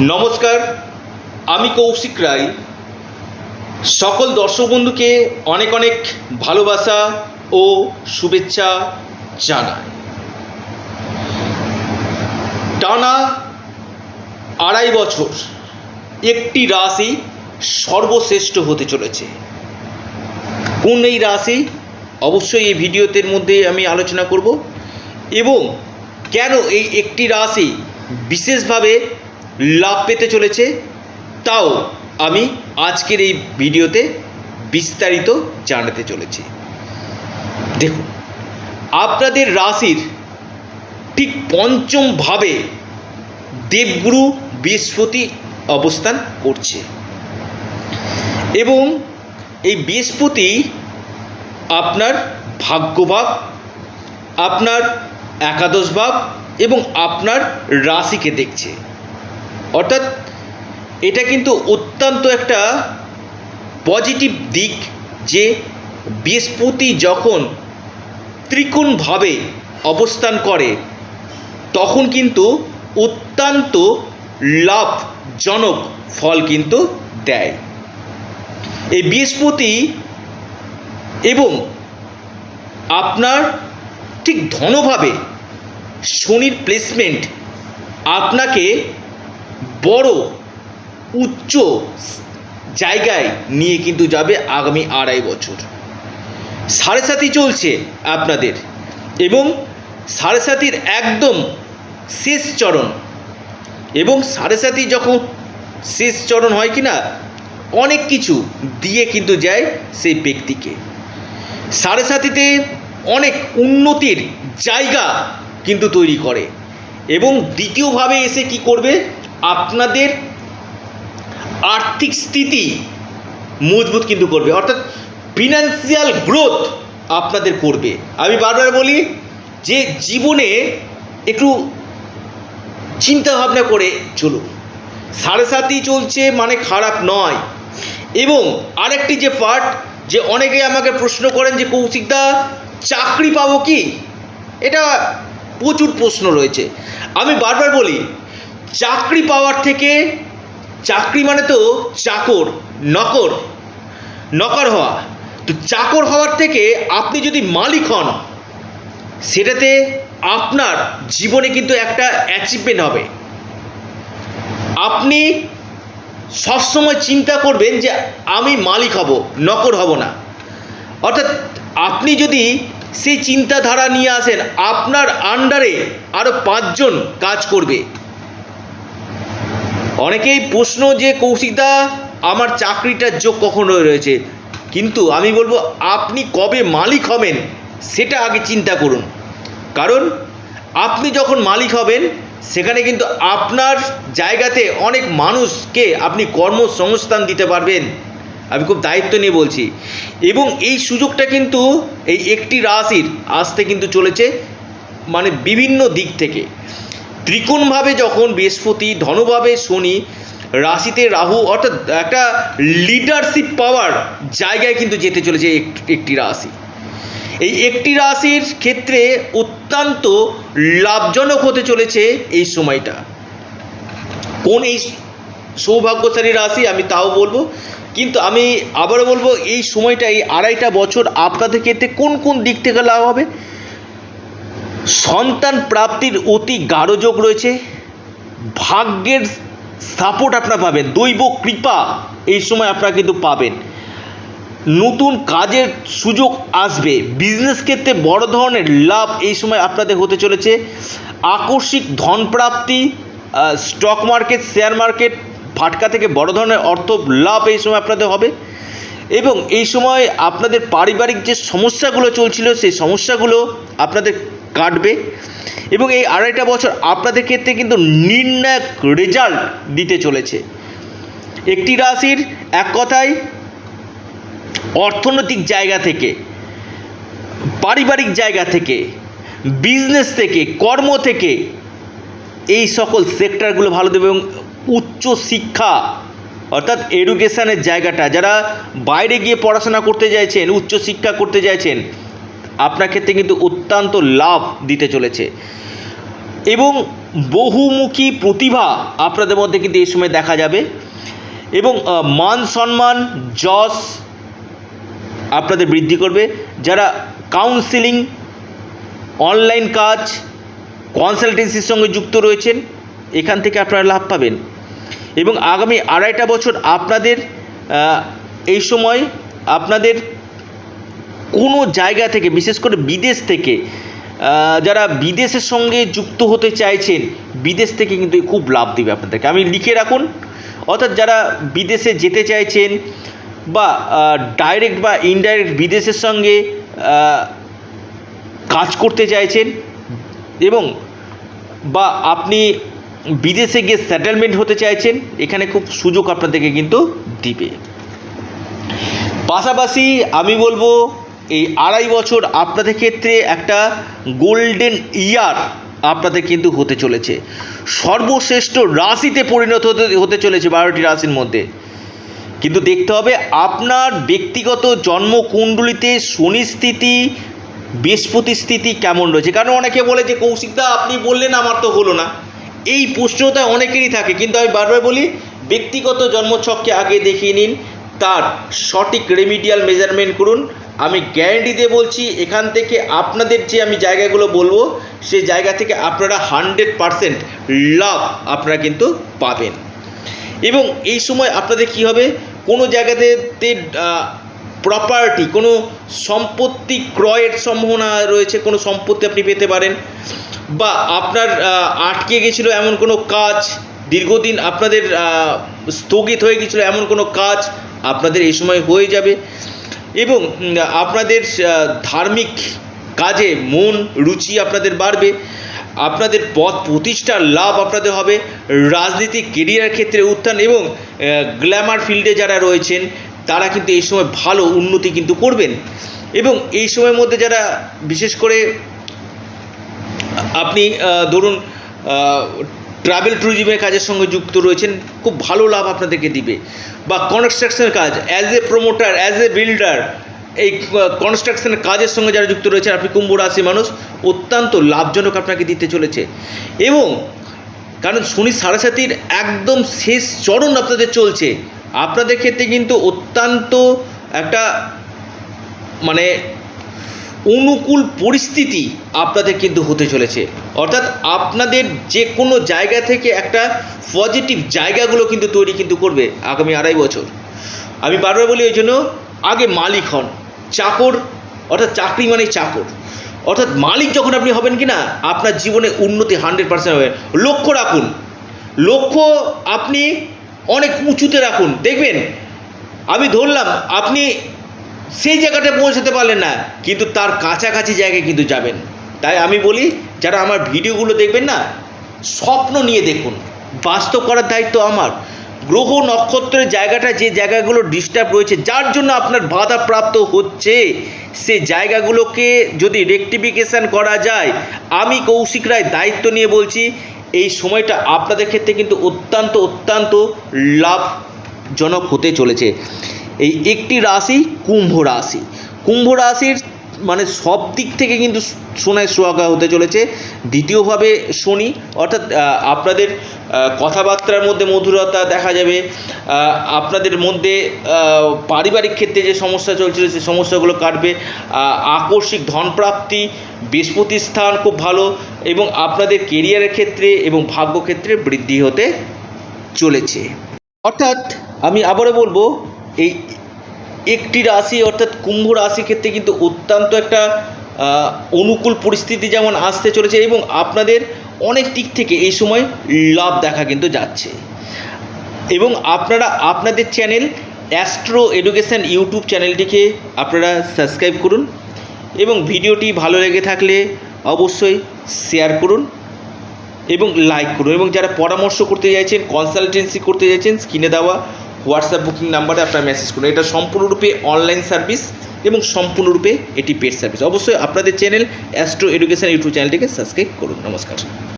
নমস্কার, আমি কৌশিক রায়। সকল দর্শক বন্ধুকে অনেক অনেক ভালোবাসা ও শুভেচ্ছা জানাই। টানা আড়াই বছর একটি রাশি সর্বশ্রেষ্ঠ হতে চলেছে। কোন এই রাশি? অবশ্যই এই ভিডিওতের মধ্যে আমি আলোচনা করব এবং কেন এই একটি রাশি বিশেষভাবে লাভ পেতে চলেছে। তাও আমি আজকের এই ভিডিওতে বিস্তারিত জানাতে চলেছি। দেখুন, আপনাদের রাশির ঠিক পঞ্চমভাবে দেবগুরু বৃহস্পতি অবস্থান করছে। এবং এই বৃহস্পতি আপনার ভাগ্যভাব, আপনার একাদশ ভাব এবং আপনার রাশিকে দেখছে। অর্থাৎ এটা কিন্তু অত্যন্ত একটা পজিটিভ দিক যে বৃহস্পতি যখন ত্রিকোণভাবে অবস্থান করে, তখন কিন্তু অত্যন্ত লাভজনক ফল কিন্তু দেয়। এই বৃহস্পতি এবং আপনার ঠিক ধনভাবে শনির প্লেসমেন্ট আপনাকে বড় উচ্চ জায়গায় নিয়ে কিন্তু যাবে আগামী আড়াই বছর। সাড়ে সাথী চলছে আপনাদের এবং সাড়ে সাথীর একদম শেষ চরণ। এবং সাড়ে সাথী যখন শেষ চরণ হয় কি না অনেক কিছু দিয়ে কিন্তু যায় সেই ব্যক্তিকে। সাড়ে সাথীতে অনেক উন্নতির জায়গা কিন্তু তৈরি করে। এবং দ্বিতীয়ভাবে এসে কি করবে? আপনাদের আর্থিক স্থিতি মজবুত কিন্তু করবে। অর্থাৎ ফিনান্সিয়াল গ্রোথ আপনাদের করবে। আমি বারবার বলি যে জীবনে একটু চিন্তা ভাবনা করে চলুন। সাড়ে সাতই চলছে মানে খারাপ নয়। এবং আরেকটি যে পার্ট যে অনেকে আমাকে প্রশ্ন করেন যে কৌশিকদা চাকরি পাবো কি? এটা প্রচুর প্রশ্ন রয়েছে। আমি বারবার বলি চাকরি পাওয়ার থেকে, চাকরি মানে তো চাকর, নকর নকর হওয়া। তো চাকর হওয়ার থেকে আপনি যদি মালিক হন, সেটাতে আপনার জীবনে কিন্তু একটা অ্যাচিভমেন্ট হবে। আপনি সবসময় চিন্তা করবেন যে আমি মালিক হব, নকর হব না। অর্থাৎ আপনি যদি সেই চিন্তাধারা নিয়ে আসেন, আপনার আন্ডারে আরও পাঁচজন কাজ করবে। অনেকেই প্রশ্ন যে, কৌশিকদা, আমার চাকরিটার যোগ কখন রয়েছে? কিন্তু আমি বলব, আপনি কবে মালিক হবেন, সেটা আগে চিন্তা করুন। কারণ, আপনি যখন মালিক হবেন, সেখানে কিন্তু আপনার জায়গাতে অনেক মানুষকে আপনি কর্মসংস্থান দিতে পারবেন। আমি খুব দায়িত্ব নিয়ে বলছি। এবং এই সুযোগটা কিন্তু, এই একটি রাশির আসতে কিন্তু চলেছে মানে বিভিন্ন দিক থেকে। ত্রিকোণভাবে যখন বৃহস্পতি, ধনভাবে শনি, রাশিতে রাহু, অর্থাৎ একটা লিডারশিপ পাওয়ার জায়গায় কিন্তু যেতে চলেছে এক- একটি রাশি। এই একটি রাশির ক্ষেত্রে অত্যন্ত লাভজনক হতে চলেছে এই সময়টা। কোন এই সৌভাগ্যশালী রাশি আমি তাও বলব, কিন্তু আমি আবারও বলব, এই সময়টা, এই আড়াইটা বছর আপনাদের ক্ষেত্রে কোন কোন দিক থেকে লাভ হবে? সন্তান প্রাপ্তির অতি গাঢ় যোগ রয়েছে। ভাগ্যের সাপোর্ট আপনারা পাবেন। দৈব কৃপা এই সময় আপনারা কিন্তু পাবেন। নতুন কাজের সুযোগ আসবে। বিজনেস ক্ষেত্রে বড় ধরনের লাভ এই সময় আপনাদের হতে চলেছে। আকস্মিক ধন প্রাপ্তি স্টক মার্কেট শেয়ার মার্কেট ফাটকা থেকে বড় ধরনের অর্থ লাভ এই সময় আপনাদের হবে। এবং এই সময় আপনাদের পারিবারিক যে সমস্যাগুলো চলছিল, সেই সমস্যাগুলো আপনাদের কাটবে। এবং এই আড়াইটা বছর আপনাদের ক্ষেত্রে কিন্তু নির্ণায়ক রেজাল্ট দিতে চলেছে। একটি রাশির এক কথায় অর্থনৈতিক জায়গা থেকে, পারিবারিক জায়গা থেকে বিজনেস থেকে, কর্ম থেকে এই সকল সেক্টরগুলো ভালো দেবে এবং উচ্চ শিক্ষা অর্থাৎ এডুকেশানের জায়গাটা, যারা বাইরে গিয়ে পড়াশোনা করতে চাইছেন, উচ্চ শিক্ষা করতে চাইছেন আপনার ক্ষেত্রে কিন্তু অত্যন্ত লাভ দিতে চলেছে। এবং বহুমুখী প্রতিভা আপনাদের মধ্যে কিন্তু এই সময় দেখা যাবে। এবং মান সম্মান, যশ আপনাদের বৃদ্ধি করবে। যারা কাউন্সিলিং অনলাইন কাজ কনসালটেন্সির সঙ্গে যুক্ত রয়েছেন, এখান থেকে আপনারা লাভ পাবেন। এবং আগামী আড়াইটা বছর আপনাদের এই সময় আপনাদের কোনো জায়গা থেকে, বিশেষ করে বিদেশ থেকে যারা বিদেশের সঙ্গে যুক্ত হতে চাইছেন, বিদেশ থেকে কিন্তু খুব লাভ দেবে আপনাদেরকে। আমি লিখে রাখুন, অর্থাৎ যারা বিদেশে যেতে চাইছেন বা ডাইরেক্ট বা ইনডাইরেক্ট বিদেশের সঙ্গে কাজ করতে চাইছেন এবং বা আপনি বিদেশে গিয়ে সেটেলমেন্ট হতে চাইছেন, এখানে খুব সুযোগ আপনাদেরকে কিন্তু দিবে। পাশাপাশি আমি বলব এই আড়াই বছর আপনাদের ক্ষেত্রে একটা গোল্ডেন ইয়ার আপনাদের কিন্তু হতে চলেছে। সর্বশ্রেষ্ঠ রাশিতে পরিণত হতে হতে চলেছে বারোটি রাশির মধ্যে। কিন্তু দেখতে হবে আপনার ব্যক্তিগত জন্মকুণ্ডলিতে শনি স্থিতি, বৃহস্পতি স্থিতি কেমন রয়েছে। কারণ অনেকে বলে যে কৌশিকদা আপনি বললেন আমার তো হলো না। এই প্রশ্নটা অনেকেরই থাকে। কিন্তু আমি বারবার বলি, ব্যক্তিগত জন্মছককে আগে দেখিয়ে নিন, তার সঠিক রেমিডিয়াল মেজারমেন্ট করুন আমি গ্যারেন্টি দিয়ে বলছি, এখান থেকে আপনাদের যে আমি জায়গাগুলো বলব সেই জায়গা থেকে আপনারা হান্ড্রেড পারসেন্ট লাভ আপনারা কিন্তু পাবেন। এবং এই সময় আপনাদের কি হবে? কোনো জায়গাতে প্রপার্টি কোনো সম্পত্তি ক্রয়ের সম্ভাবনা রয়েছে, কোনো সম্পত্তি আপনি পেতে পারেন। বা আপনার আটকে গেছিল এমন কোনো কাজ, দীর্ঘদিন আপনাদের স্থগিত হয়ে গেছিল এমন কোনো কাজ আপনাদের এই সময় হয়ে যাবে। এবং আপনাদের ধার্মিক কাজে মন, রুচি আপনাদের বাড়বে। আপনাদের পথ প্রতিষ্ঠার লাভ আপনাদের হবে। রাজনীতি কেরিয়ার ক্ষেত্রে উত্থান এবং গ্ল্যামার ফিল্ডে যারা রয়েছেন, তারা কিন্তু এই সময় ভালো উন্নতি কিন্তু করবেন। এবং এই সময়ের মধ্যে যারা, বিশেষ করে, আপনি ধরুন ট্রাভেল ট্যুরিজমের কাজের সঙ্গে যুক্ত রয়েছেন, খুব ভালো লাভ আপনাদেরকে দিবে। বা কনস্ট্রাকশনের কাজ as a promoter as a builder এই কনস্ট্রাকশনের কাজের সঙ্গে যারা যুক্ত রয়েছেন, আপনি কুম্ভ রাশি মানুষ, অত্যন্ত লাভজনক আপনাকে দিতে চলেছে। এবং, কারণ শনি সাড়ে সাতির একদম শেষ চরণ আপনাদের চলছে। আপনাদের ক্ষেত্রে কিন্তু অত্যন্ত একটা মানে অনুকূল পরিস্থিতি আপনাদের কিন্তু হতে চলেছে। অর্থাৎ আপনাদের যে কোনো জায়গা থেকে একটা পজিটিভ জায়গাগুলো কিন্তু তৈরি কিন্তু করবে আগামী আড়াই বছর। আমি বারবার বলি ওই জন্য, আগে মালিক হন, চাকর, অর্থাৎ চাকরি মানে চাকর। অর্থাৎ মালিক যখন আপনি হবেন কি না, আপনার জীবনে উন্নতি হান্ড্রেড পার্সেন্ট হবে। লক্ষ্য রাখুন, লক্ষ্য আপনি অনেক উঁচুতে রাখুন। দেখবেন, আমি ধরলাম, আপনি সেই জায়গাটা পৌঁছাতে পারলেন না, কিন্তু তার কাছাকাছি জায়গায় কিন্তু যাবেন। তাই আমি বলি, যারা আমার ভিডিওগুলো দেখবেন না, স্বপ্ন নিয়ে দেখুন। বাস্তব করার দায়িত্ব আমার। গ্রহ নক্ষত্রের জায়গাটা, যে জায়গাগুলো ডিস্টার্ব রয়েছে, যার জন্য আপনার বাধা প্রাপ্ত হচ্ছে, সে জায়গাগুলোকে যদি রেকটিফিকেশান করা যায়, আমি কৌশিক রায় দায়িত্ব নিয়ে বলছি, এই সময়টা আপনাদের ক্ষেত্রে কিন্তু অত্যন্ত অত্যন্ত লাভজনক হতে চলেছে। এই একটি রাশি কুম্ভ রাশি। কুম্ভ রাশির মানে সব দিক থেকে কিন্তু সোনায় সোহাগা হতে চলেছে। দ্বিতীয়ভাবে শনি, অর্থাৎ আপনাদের কথাবার্তার মধ্যে মধুরতা দেখা যাবে। আপনাদের মধ্যে পারিবারিক ক্ষেত্রে যে সমস্যা চলছিল সেই সমস্যাগুলো কাটবে। আকস্মিক ধনপ্রাপ্তি বৃহস্পতি স্থান খুব ভালো এবং আপনাদের কেরিয়ারের ক্ষেত্রে এবং ভাগ্য ক্ষেত্রে বৃদ্ধি হতে চলেছে। অর্থাৎ, আমি আবারও বলব এই একটি রাশি অর্থাৎ কুম্ভ রাশি ক্ষেত্রে কিন্তু অত্যন্ত একটা অনুকূল পরিস্থিতি যেমন আসতে চলেছে এবং আপনাদের অনেক দিক থেকে এই সময় লাভ দেখা কিন্তু যাচ্ছে। এবং আপনারা, আপনাদের চ্যানেল অ্যাস্ট্রো এডুকেশন ইউটিউব চ্যানেলটিকে আপনারা সাবস্ক্রাইব করুন এবং ভিডিওটি ভালো লেগে থাকলে অবশ্যই শেয়ার করুন এবং লাইক করুন এবং যারা পরামর্শ করতে চাইছেন, কনসালটেন্সি করতে চাইছেন, স্ক্রিনে দেওয়া হোয়াটসঅ্যাপ বুকিং নাম্বারে আপনারা মেসেজ করুন। এটা সম্পূর্ণরূপে অনলাইন সার্ভিস এবং সম্পূর্ণরূপে এটি পেড সার্ভিস অবশ্যই আপনাদের চ্যানেল অ্যাস্ট্রো এডুকেশান ইউটিউব চ্যানেলটিকে সাবস্ক্রাইব করুন। নমস্কার।